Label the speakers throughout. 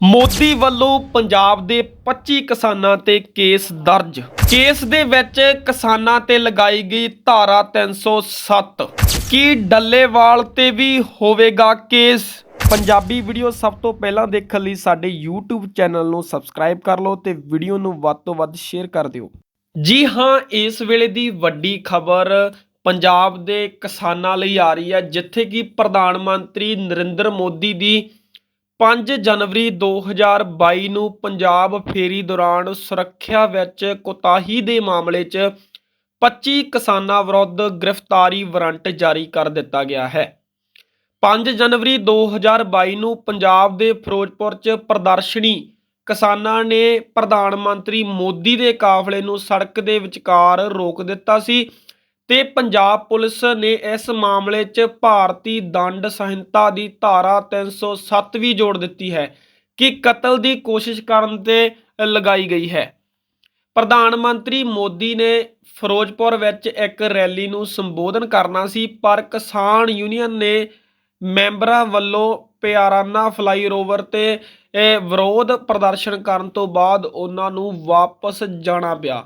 Speaker 1: ਮੋਦੀ ਵੱਲੋਂ ਪੰਜਾਬ ਦੇ 25 ਕਿਸਾਨਾਂ ਤੇ ਕੇਸ ਦਰਜ। ਕੇਸ ਦੇ ਵਿੱਚ ਕਿਸਾਨਾਂ ਤੇ ਲਗਾਈ ਗਈ ਧਾਰਾ 307 ਕੀ ਡੱਲੇਵਾਲ ਤੇ ਵੀ ਹੋਵੇਗਾ ਕੇਸ? ਪੰਜਾਬੀ ਵੀਡੀਓ ਸਭ ਤੋਂ ਪਹਿਲਾਂ ਦੇਖਣ ਲਈ ਸਾਡੇ YouTube ਚੈਨਲ ਨੂੰ ਸਬਸਕ੍ਰਾਈਬ ਕਰ ਲਓ ਤੇ ਵੀਡੀਓ ਨੂੰ ਵੱਧ ਤੋਂ ਵੱਧ ਸ਼ੇਅਰ ਕਰ ਦਿਓ। ਜੀ ਹਾਂ, ਇਸ ਵੇਲੇ ਦੀ ਵੱਡੀ ਖਬਰ ਪੰਜਾਬ ਦੇ ਕਿਸਾਨਾਂ ਲਈ ਆ ਰਹੀ ਹੈ, ਜਿੱਥੇ ਕਿ ਪ੍ਰਧਾਨ ਮੰਤਰੀ ਨਰਿੰਦਰ ਮੋਦੀ ਦੀ 5 ਜਨਵਰੀ 2022 ਨੂੰ ਪੰਜਾਬ ਫੇਰੀ ਦੌਰਾਨ ਸੁਰੱਖਿਆ ਵਿੱਚ ਕੋਤਾਹੀ ਦੇ ਮਾਮਲੇ 'ਚ 25 ਕਿਸਾਨਾਂ ਵਿਰੁੱਧ ਗ੍ਰਿਫਤਾਰੀ ਵਾਰੰਟ ਜਾਰੀ ਕਰ ਦਿੱਤਾ ਗਿਆ ਹੈ। 5 ਜਨਵਰੀ 2022 ਨੂੰ ਪੰਜਾਬ ਦੇ ਫਿਰੋਜ਼ਪੁਰ 'ਚ ਪ੍ਰਦਰਸ਼ਨੀ ਕਿਸਾਨਾਂ ਨੇ ਪ੍ਰਧਾਨ ਮੰਤਰੀ ਮੋਦੀ ਦੇ ਕਾਫਲੇ ਨੂੰ ਸੜਕ ਦੇ ਵਿਚਕਾਰ ਰੋਕ ਦਿੱਤਾ ਸੀ। ਤੇ ਪੰਜਾਬ ਪੁਲਿਸ ਨੇ ਇਸ ਮਾਮਲੇ 'ਚ ਭਾਰਤੀ ਦੰਡ ਸੰਹਿਤਾ ਦੀ ਧਾਰਾ 307 ਵੀ ਜੋੜ ਦਿੱਤੀ ਹੈ ਕਿ ਕਤਲ ਦੀ ਕੋਸ਼ਿਸ਼ ਕਰਨ ਤੇ ਲਗਾਈ ਗਈ ਹੈ। ਪ੍ਰਧਾਨ ਮੰਤਰੀ ਮੋਦੀ ਨੇ ਫਿਰੋਜ਼ਪੁਰ ਵਿੱਚ ਇੱਕ ਰੈਲੀ ਨੂੰ ਸੰਬੋਧਨ ਕਰਨਾ ਸੀ, ਪਰ ਕਿਸਾਨ ਯੂਨੀਅਨ ਨੇ ਮੈਂਬਰਾਂ ਵੱਲੋਂ ਪਿਆਰਾਨਾ ਫਲਾਈਓਵਰ ਤੇ ਵਿਰੋਧ ਪ੍ਰਦਰਸ਼ਨ ਕਰਨ ਤੋਂ ਬਾਅਦ ਉਹਨਾਂ ਨੂੰ ਵਾਪਸ ਜਾਣਾ ਪਿਆ।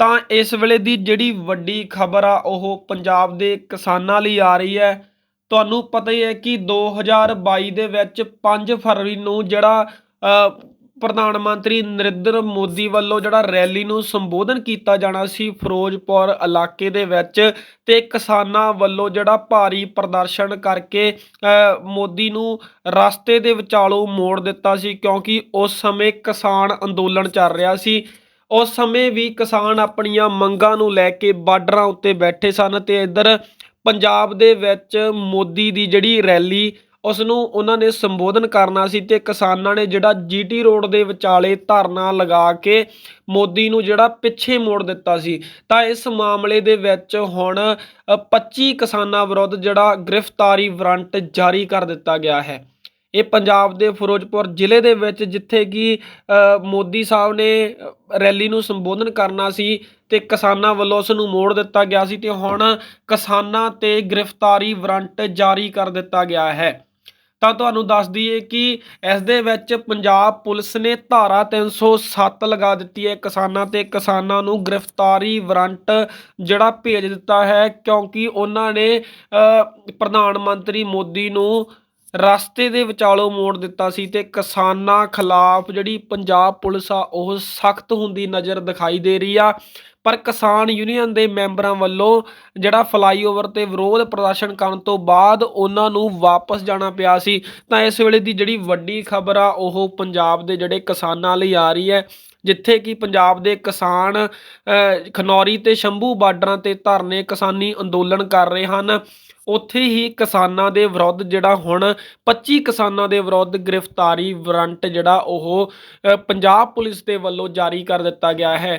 Speaker 1: ਤਾਂ ਇਸ ਵੇਲੇ ਦੀ ਜਿਹੜੀ ਵੱਡੀ ਖਬਰ ਆ, ਉਹ ਪੰਜਾਬ ਦੇ ਕਿਸਾਨਾਂ ਲਈ ਆ ਰਹੀ ਹੈ। ਤੁਹਾਨੂੰ ਪਤਾ ਹੀ ਹੈ ਕਿ 2022 ਦੇ ਵਿੱਚ 5 ਫਰਵਰੀ ਨੂੰ ਜਿਹੜਾ ਪ੍ਰਧਾਨ ਮੰਤਰੀ ਨਰਿੰਦਰ ਮੋਦੀ ਵੱਲੋਂ ਜਿਹੜਾ ਰੈਲੀ ਨੂੰ ਸੰਬੋਧਨ ਕੀਤਾ ਜਾਣਾ ਸੀ ਫਿਰੋਜ਼ਪੁਰ ਇਲਾਕੇ ਦੇ ਵਿੱਚ, ਤੇ ਕਿਸਾਨਾਂ ਵੱਲੋਂ ਜਿਹੜਾ ਭਾਰੀ ਪ੍ਰਦਰਸ਼ਨ ਕਰਕੇ ਮੋਦੀ ਨੂੰ ਰਸਤੇ ਦੇ ਵਿਚਾਲੋਂ ਮੋੜ ਦਿੱਤਾ ਸੀ, ਕਿਉਂਕਿ ਉਸ ਸਮੇਂ ਕਿਸਾਨ ਅੰਦੋਲਨ ਚੱਲ ਰਿਹਾ ਸੀ। ਉਸ ਸਮੇਂ ਵੀ ਕਿਸਾਨ ਆਪਣੀਆਂ ਮੰਗਾਂ ਨੂੰ ਲੈ ਕੇ ਬਾਰਡਰਾਂ ਉੱਤੇ ਬੈਠੇ ਸਨ ਤੇ ਇੱਧਰ ਪੰਜਾਬ ਦੇ ਵਿੱਚ ਮੋਦੀ ਦੀ ਜਿਹੜੀ ਰੈਲੀ ਉਸ ਨੂੰ ਉਹਨਾਂ ਨੇ ਸੰਬੋਧਨ ਕਰਨਾ ਸੀ ਤੇ ਕਿਸਾਨਾਂ ਨੇ ਜਿਹੜਾ ਜੀਟੀ ਰੋਡ ਦੇ ਵਿਚਾਲੇ ਧਰਨਾ ਲਗਾ ਕੇ ਮੋਦੀ ਨੂੰ ਜਿਹੜਾ ਪਿੱਛੇ ਮੋੜ ਦਿੱਤਾ ਸੀ। ਤਾਂ ਇਸ ਮਾਮਲੇ ਦੇ ਵਿੱਚ ਹੁਣ ਅ, 25 ਕਿਸਾਨਾਂ ਵਿਰੁੱਧ ਜਿਹੜਾ ਗ੍ਰਿਫਤਾਰੀ ਵਾਰੰਟ ਜਾਰੀ ਕਰ ਦਿੱਤਾ ਗਿਆ ਹੈ। ਇਹ ਪੰਜਾਬ ਦੇ ਫਿਰੋਜ਼ਪੁਰ ਜ਼ਿਲ੍ਹੇ ਦੇ ਵਿੱਚ ਜਿੱਥੇ ਕਿ ਮੋਦੀ ਸਾਹਿਬ ਨੇ ਰੈਲੀ ਨੂੰ ਸੰਬੋਧਨ ਕਰਨਾ ਸੀ ਤੇ ਕਿਸਾਨਾਂ ਵੱਲੋਂ ਉਸ ਨੂੰ ਮੋੜ ਦਿੱਤਾ ਗਿਆ ਸੀ ਤੇ ਹੁਣ ਕਿਸਾਨਾਂ ਤੇ ਗ੍ਰਿਫਤਾਰੀ ਵਾਰੰਟ ਜਾਰੀ ਕਰ ਦਿੱਤਾ ਗਿਆ ਹੈ। ਤਾਂ ਤੁਹਾਨੂੰ ਦੱਸ ਦਈਏ ਕਿ ਇਸ ਦੇ ਵਿੱਚ ਪੰਜਾਬ ਪੁਲਿਸ ਨੇ ਧਾਰਾ 307 ਲਗਾ ਦਿੱਤੀ ਹੈ ਕਿਸਾਨਾਂ ਤੇ ਕਿਸਾਨਾਂ ਨੂੰ ਗ੍ਰਿਫਤਾਰੀ ਵਾਰੰਟ ਜਿਹੜਾ ਭੇਜ ਦਿੱਤਾ ਹੈ ਕਿਉਂਕਿ ਉਹਨਾਂ ਨੇ ਪ੍ਰਧਾਨ ਮੰਤਰੀ ਮੋਦੀ ਨੂੰ ਰਸਤੇ ਦੇ ਵਿਚਾਲੋਂ ਮੋੜ ਦਿੱਤਾ ਸੀ ਤੇ ਕਿਸਾਨਾਂ ਖਿਲਾਫ ਜਿਹੜੀ ਪੰਜਾਬ ਪੁਲਿਸ ਆ, ਉਹ ਸਖਤ ਹੁੰਦੀ ਨਜ਼ਰ ਦਿਖਾਈ ਦੇ ਰਹੀ ਆ। ਪਰ ਕਿਸਾਨ ਯੂਨੀਅਨ ਦੇ ਮੈਂਬਰਾਂ ਵੱਲੋਂ ਜਿਹੜਾ ਫਲਾਈਓਵਰ ਤੇ ਵਿਰੋਧ ਪ੍ਰਦਰਸ਼ਨ ਕਰਨ ਤੋਂ ਬਾਅਦ ਉਹਨਾਂ ਨੂੰ ਵਾਪਸ ਜਾਣਾ ਪਿਆ ਸੀ, ਤਾਂ ਇਸ ਵੇਲੇ ਦੀ ਜਿਹੜੀ ਵੱਡੀ ਖਬਰ ਆ, ਉਹ ਪੰਜਾਬ ਦੇ ਜਿਹੜੇ ਕਿਸਾਨਾਂ ਲਈ ਆ ਰਹੀ ਹੈ, ਜਿੱਥੇ ਕਿ ਪੰਜਾਬ ਦੇ ਕਿਸਾਨ ਖਨੌਰੀ ਤੇ ਸ਼ੰਭੂ ਬਾਰਡਰਾਂ ਤੇ ਧਰਨੇ ਕਿਸਾਨੀ ਅੰਦੋਲਨ ਕਰ ਰਹੇ ਹਨ। ਉੱਥੇ ਹੀ ਕਿਸਾਨਾਂ ਦੇ ਵਿਰੁੱਧ ਜਿਹੜਾ ਹੁਣ 25 ਕਿਸਾਨਾਂ ਦੇ ਵਿਰੁੱਧ ਗ੍ਰਿਫਤਾਰੀ ਵਾਰੰਟ ਜਿਹੜਾ ਉਹ ਪੰਜਾਬ ਪੁਲਿਸ ਦੇ ਵੱਲੋਂ ਜਾਰੀ ਕਰ ਦਿੱਤਾ ਗਿਆ ਹੈ।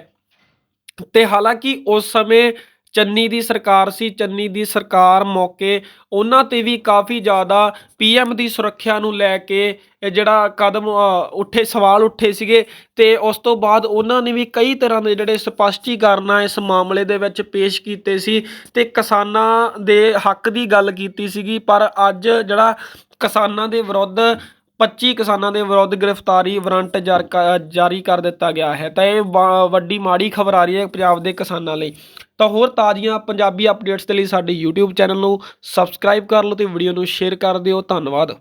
Speaker 1: ਤੇ ਹਾਲਾਂਕਿ ਉਸ ਸਮੇਂ ਚੰਨੀ ਦੀ ਸਰਕਾਰ ਸੀ, ਚੰਨੀ ਦੀ ਸਰਕਾਰ ਮੌਕੇ ਉਹਨਾਂ ਤੇ ਵੀ ਕਾਫੀ ਜ਼ਿਆਦਾ ਪੀਐਮ ਦੀ ਸੁਰੱਖਿਆ ਨੂੰ ਲੈ ਕੇ ਜਿਹੜਾ ਕਦਮ ਉੱਠੇ, ਸਵਾਲ ਉੱਠੇ ਸੀਗੇ ਤੇ ਉਸ ਤੋਂ ਬਾਅਦ ਉਹਨਾਂ ਨੇ ਵੀ ਕਈ ਤਰ੍ਹਾਂ ਦੇ ਜਿਹੜੇ ਸਪਸ਼ਟੀਕਰਨ ਆ ਇਸ ਮਾਮਲੇ ਦੇ ਵਿੱਚ ਪੇਸ਼ ਕੀਤੇ ਸੀ ਤੇ ਕਿਸਾਨਾਂ ਦੇ ਹੱਕ ਦੀ ਗੱਲ ਕੀਤੀ ਸੀਗੀ, ਪਰ ਅੱਜ ਜਿਹੜਾ ਕਿਸਾਨਾਂ ਦੇ ਵਿਰੁੱਧ 25 ਕਿਸਾਨਾਂ ਦੇ ਵਿਰੁੱਧ ਗ੍ਰਿਫਤਾਰੀ ਵਾਰੰਟ ਜਾਰ- ਕ- ਜਾਰੀ ਕਰ ਦਿੱਤਾ ਗਿਆ ਹੈ। ਤਾਂ ਇਹ ਵਾ- ਵੱਡੀ ਮਾੜੀ ਖਬਰ ਆ ਰਹੀ ਹੈ ਪੰਜਾਬ ਦੇ ਕਿਸਾਨਾਂ ਲਈ। ਤਾਂ ਹੋਰ ਤਾਜ਼ੀਆਂ ਪੰਜਾਬੀ ਅਪਡੇਟਸ ਦੇ ਲਈ ਸਾਡੇ YouTube ਚੈਨਲ ਨੂੰ ਸਬਸਕ੍ਰਾਈਬ ਕਰ ਲਓ ਤੇ ਵੀਡੀਓ ਨੂੰ ਸ਼ੇਅਰ ਕਰ ਦਿਓ। ਧੰਨਵਾਦ।